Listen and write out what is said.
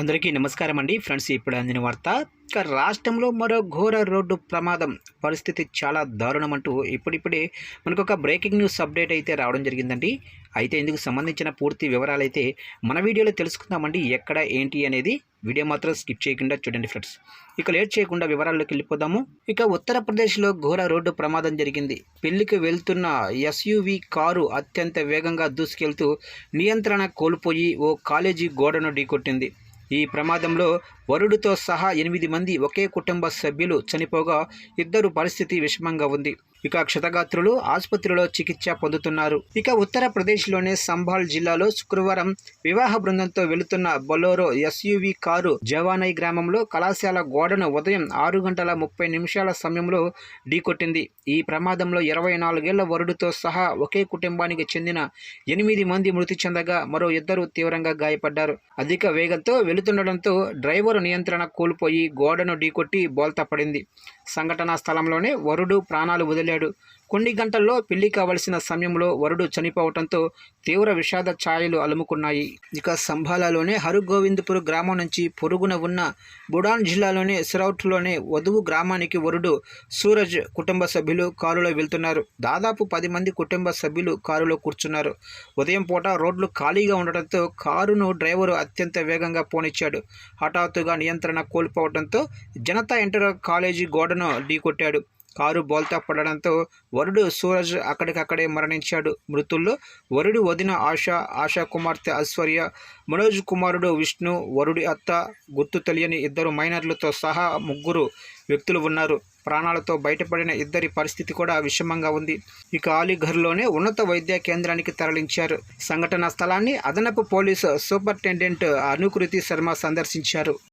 అందరికీ నమస్కారం అండి. ఫ్రెండ్స్ ఇప్పుడు అందిన వార్త ఇక రాష్ట్రంలో మరో ఘోర రోడ్డు ప్రమాదం. పరిస్థితి చాలా దారుణం అంటూ ఇప్పుడిప్పుడే మనకు ఒక బ్రేకింగ్ న్యూస్ అప్డేట్ అయితే రావడం జరిగిందండి. అయితే ఇందుకు సంబంధించిన పూర్తి వివరాలు అయితే మన వీడియోలో తెలుసుకుందామండి. ఎక్కడ ఏంటి అనేది వీడియో మాత్రం స్కిప్ చేయకుండా చూడండి ఫ్రెండ్స్. ఇక లేట్ చేయకుండా వివరాల్లోకి వెళ్ళిపోదాము. ఇక ఉత్తరప్రదేశ్లో ఘోర రోడ్డు ప్రమాదం జరిగింది. పెళ్ళికి వెళ్తున్న ఎస్యూవి కారు అత్యంత వేగంగా దూసుకెళ్తూ నియంత్రణ కోల్పోయి ఓ కాలేజీ గోడను ఢీకొట్టింది. ఈ ప్రమాదంలో వరుడితో సహా ఎనిమిది మంది ఒకే కుటుంబ సభ్యులు చనిపోగా ఇద్దరు పరిస్థితి విషమంగా ఉంది. ఇక క్షతగాత్రులు ఆసుపత్రిలో చికిత్స పొందుతున్నారు. ఇక ఉత్తరప్రదేశ్లోని సంభాల్ జిల్లాలో శుక్రవారం వివాహ బృందంతో వెళుతున్న బొలోరో ఎస్యూవి కారు జవానై గ్రామంలో కళాశాల గోడను ఉదయం ఆరు గంటల ముప్పై నిమిషాల సమయంలో ఢీకొట్టింది. ఈ ప్రమాదంలో ఇరవై నాలుగేళ్ళ వరుడితో సహా ఒకే కుటుంబానికి చెందిన ఎనిమిది మంది మృతి చెందగా మరో ఇద్దరు తీవ్రంగా గాయపడ్డారు. అధిక వేగంతో వెళుతుండడంతో డ్రైవరు నియంత్రణ కోల్పోయి గోడను ఢీకొట్టి బోల్తా పడింది. సంఘటనా స్థలంలోనే వరుడు ప్రాణాలు వదిలాడు కొన్ని గంటల్లో పెళ్ళి కావలసిన సమయంలో వరుడు చనిపోవడంతో తీవ్ర విషాద ఛాయలు అలుముకున్నాయి. ఇక సంభాలలోనే హరుగోవింద్పూర్ గ్రామం నుంచి పొరుగున ఉన్న బుడాన్ జిల్లాలోని సిరౌట్లోనే వధువు గ్రామానికి వరుడు సూరజ్ కుటుంబ సభ్యులు కారులో వెళ్తున్నారు. దాదాపు పది మంది కుటుంబ సభ్యులు కారులో కూర్చున్నారు. ఉదయం పూట రోడ్లు ఖాళీగా ఉండటంతో కారును డ్రైవరు అత్యంత వేగంగా పోనిచ్చాడు. హఠాత్తుగా నియంత్రణ కోల్పోవడంతో జనతా ఇంటర్ కాలేజీ గోడను ఢీకొట్టాడు. కారు బోల్తా పడడంతో వరుడు సూరజ్ అక్కడికక్కడే మరణించాడు. మృతుల్లో వరుడి వదిన ఆశ ఆశా కుమార్తె ఐశ్వర్య మనోజ్ కుమారుడు విష్ణు వరుడి అత్త గుర్తు తెలియని ఇద్దరు మైనర్లతో సహా ముగ్గురు వ్యక్తులు ఉన్నారు. ప్రాణాలతో బయటపడిన ఇద్దరి పరిస్థితి కూడా విషమంగా ఉంది. ఇక అలీఘర్లోనే ఉన్నత వైద్య కేంద్రానికి తరలించారు. సంఘటనా స్థలాన్ని అదనపు పోలీసు సూపరింటెండెంట్ అనుకృతి శర్మ సందర్శించారు.